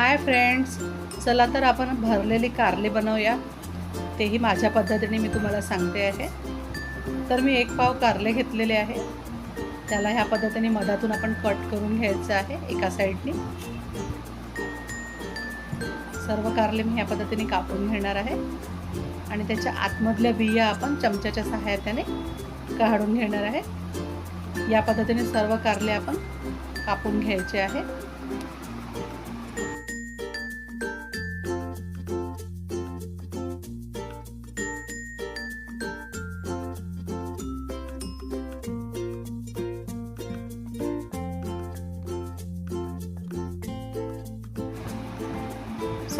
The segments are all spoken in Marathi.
हाय फ्रेंड्स चला तर आपण भरलेली कारले बनवूया. तेही माझ्या पद्धतीने मी तुम्हाला सांगते आहे. तर मी एक पाव कारले घेतलेले आहे. त्याला ह्या पद्धतीने मधातून आपण कट करून घ्यायचं आहे एका साईडने. सर्व कारले मी ह्या पद्धतीने कापून घेणार आहे. आणि त्याच्या आतमधल्या बिया आपण चमच्याच्या सहाय्याने काढून घेणार आहे. या पद्धतीने सर्व कारले आपण कापून घ्यायचे आहे.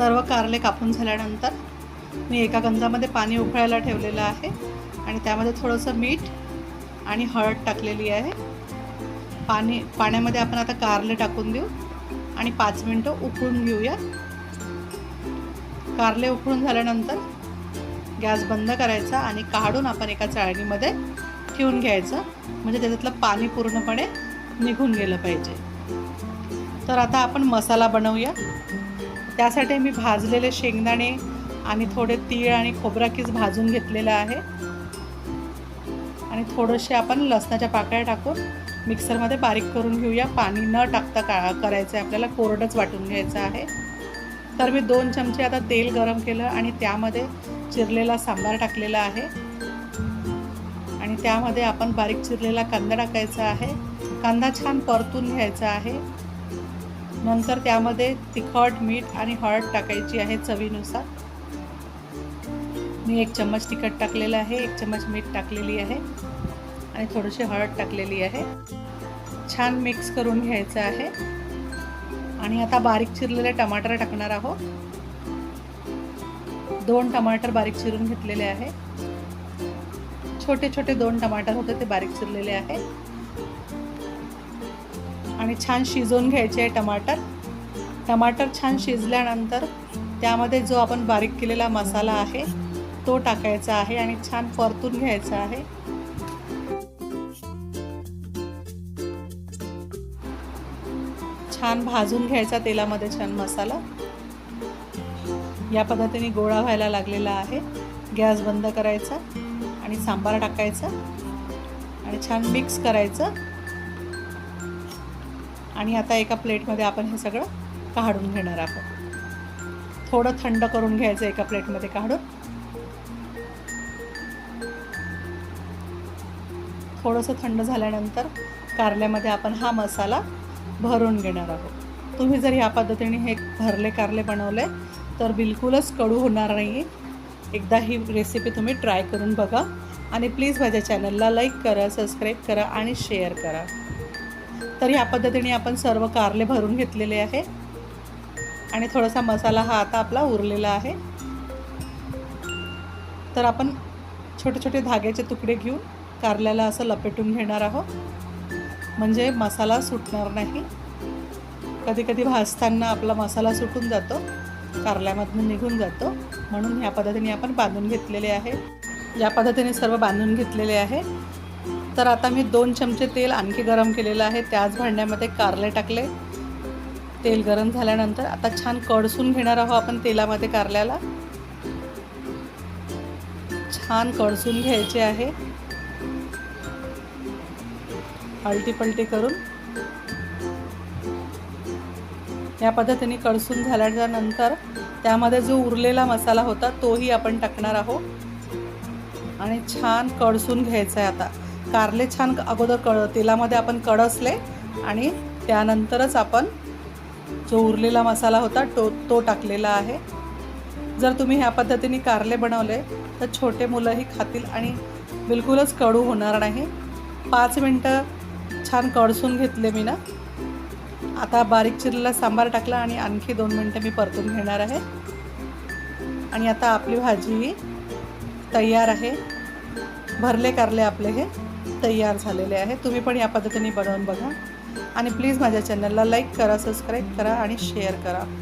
सर्व कारले कापून झाल्यानंतर मी एका गंजामध्ये पाणी उकळायला ठेवलेलं आहे आणि त्यामध्ये थोडंसं मीठ आणि हळद टाकलेली आहे. पाणी पाण्यामध्ये आपण आता कारले टाकून देऊ आणि पाच मिनटं उकळून घेऊया. कारले उकळून झाल्यानंतर गॅस बंद करायचा आणि काढून आपण एका चाळणीमध्ये ठेवून घ्यायचं. म्हणजे त्याच्यातलं पाणी पूर्णपणे निघून गेलं पाहिजे. तर आता आपण मसाला बनवूया. त्यासाठी मी भाजलेले शेंगदाणे आणि थोडे तीळ आणि खोबराकीस भाजून घेतलेलं आहे. आणि थोडंसे आपण लसणाच्या पाकळ्या टाकून मिक्सरमध्ये बारीक करून घेऊया. पाणी न टाकता का करायचं आहे आपल्याला कोरडंच वाटून घ्यायचं आहे. तर मी दोन चमचे आता तेल गरम केलं आणि त्यामध्ये चिरलेला सांबार टाकलेला आहे. आणि त्यामध्ये आपण बारीक चिरलेला कांदा टाकायचा आहे. कांदा छान परतून घ्यायचा आहे. नंतर त्यामध्ये तिखट मीठ आणि हळद टाकायची आहे चवीनुसार. मी एक चम्मच तिखट टाकलेलं आहे एक चम्मच मीठ टाकलेली आहे आणि थोडीशी हळद टाकलेली आहे. छान मिक्स करून घ्यायचं आहे. आणि आता बारीक चिरलेले टमाटर टाकणार आहोत. दोन टमाटर बारीक चिरून घेतलेले आहे. छोटे छोटे दोन टमाटर होते ते बारीक चिरलेले आहे. आणि छान शिजवून घ्यायचे आहे टमाटर. टमाटर छान शिजल्यानंतर त्यामध्ये जो आपण बारीक केलेला मसाला आहे तो टाकायचा आहे आणि छान परतून घ्यायचा आहे. छान भाजून घ्यायचा तेलामध्ये छान मसाला. या पद्धतीने गोळा व्हायला लागलेला आहे. गॅस बंद करायचा आणि सांबार टाकायचा आणि छान मिक्स करायचं. आणि आता एका प्लेटमध्ये आपण हे सगळं काढून घेणार आहोत. थोडं थंड करून घ्यायचं एका प्लेटमध्ये काढून. थोडंसं थंड झाल्यानंतर कारल्यामध्ये आपण हा मसाला भरून घेणार आहोत. तुम्ही जर ह्या पद्धतीने हे भरले कारले बनवले तर बिलकुलच कडू होणार नाही एकदा ही रेसिपी तुम्ही ट्राय करून बघा. आणि प्लीज माझ्या चॅनलला लाईक करा सबस्क्राईब करा आणि शेअर करा. तर ह्या पद्धतीने आपण सर्व कारले भरून घेतलेले आहे. आणि थोडासा मसाला हा आता आपला उरलेला आहे. तर आपण छोटे छोटे धाग्याचे तुकडे घेऊन कारल्याला असं लपेटून घेणार आहोत. म्हणजे मसाला सुटणार नाही. कधी कधी भाजताना आपला मसाला सुटून जातो. कारल्यामधून निघून जातो. म्हणून ह्या पद्धतीने आपण बांधून घेतलेले आहे. या पद्धतीने सर्व बांधून घेतलेले आहे तर आता मी दोन चमचे तेल आणखी गरम केलेलं आहे. त्याच भांड्यामध्ये कारले टाकले. तेल गरम झाल्यानंतर आता छान कडसून घेणार आहोत आपण तेलामध्ये कारल्याला. छान कडसून घ्यायचे आहे. पलटी पलटी करून. या पद्धतीने कडसून झाल्याच्यानंतर त्यामध्ये जो उरलेला मसाला होता तोही आपण टाकणार आहोत. आणि छान कडसून घ्यायचा आहे आता. कारले छान अगोदर कळ तेलामध्ये आपण कडसले आणि त्यानंतरच आपण जो उरलेला मसाला होता तो तो टाकलेला आहे. जर तुम्ही ह्या पद्धतीने कारले बनवले तर छोटे मुलंही खातील आणि बिलकुलच कडू होणार नाही. पाच मिनटं छान कडसून घेतले मी ना. आता बारीक चिरलेला सांबार टाकला आणि आणखी दोन मिनटं मी परतून घेणार आहे. आणि आता आपली भाजी तयार आहे. भरले कारले आपले हे. तयार झालेले आहे. तुम्ही पण या पद्धतीने बनवून बघा. आणि प्लीज माझ्या चॅनलला लाईक करा सबस्क्राईब करा आणि शेअर करा.